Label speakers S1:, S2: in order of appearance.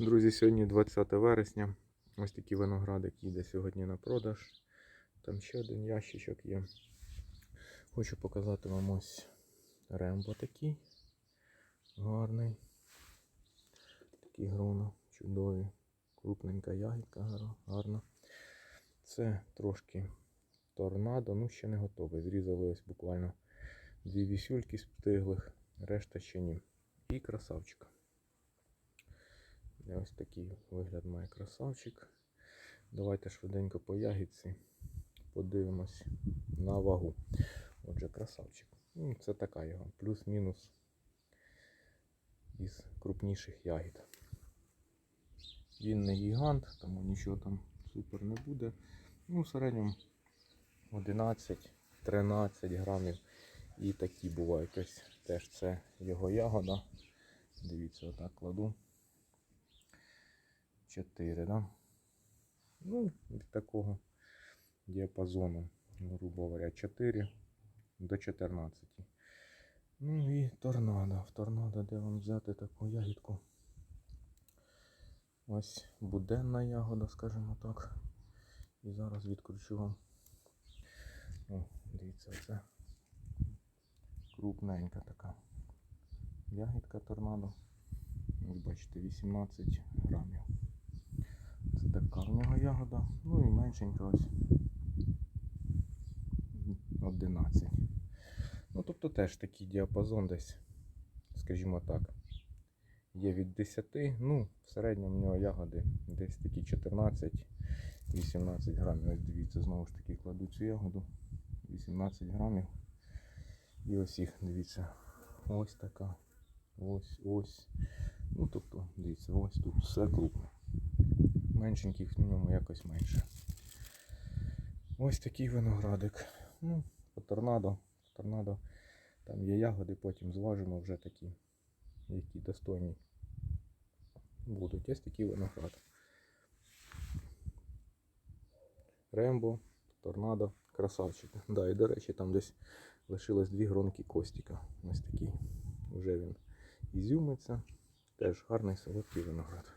S1: Друзі, сьогодні 20 вересня. Ось такий виноградик їде сьогодні на продаж. Там ще один ящичок є. Хочу показати вам ось рембо такий. Гарний. Такі грона чудові. Крупненька ягідка гарна. Це трошки торнадо, ну ще не готовий. Зрізали ось буквально дві вісюльки з стиглих, решта ще ні. І красавчик. Ось такий вигляд має красавчик. Давайте швиденько по ягідці подивимось на вагу. Отже, красавчик. Ну, Це така його, плюс-мінус із крупніших ягід. Він не гігант, тому нічого там супер не буде. Ну, в середньому 11-13 грамів. І такі бувають. Ось теж це його ягода. Дивіться, отак кладу. 4, да? Ну, від такого діапазону, грубо говоря, 4 до 14. Ну і торнадо. В торнадо, де вам взяти таку ягідку? Ось буденна ягода, скажімо так. І зараз відкручу вам. О, дивіться, це крупненька така ягідка торнадо. Ось бачите, 18 в нього ягода. Ну і меншенька ось 11. Ну, тобто теж такий діапазон десь, скажімо так, є від 10. Ну, в середньому в нього ягоди десь такі 14-18 грамів. Ось дивіться, знову ж таки кладу цю ягоду. 18 грамів. І ось їх, дивіться, ось така. Ось, ось. Ну, тобто, дивіться, ось тут все крупне. Меншеньких в ньому якось менше. Ось такий виноградик. Ну, по торнадо. Торнадо. Там є ягоди, потім зважимо вже такі, які достойні будуть. Ось такий виноград. Рембо, торнадо, красавчик. Да, і до речі, там десь лишилось дві гронки костіка. Ось такий. Вже він ізюмиться. Теж гарний солодкий виноград.